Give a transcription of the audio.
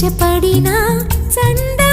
ఆశపడినా సంద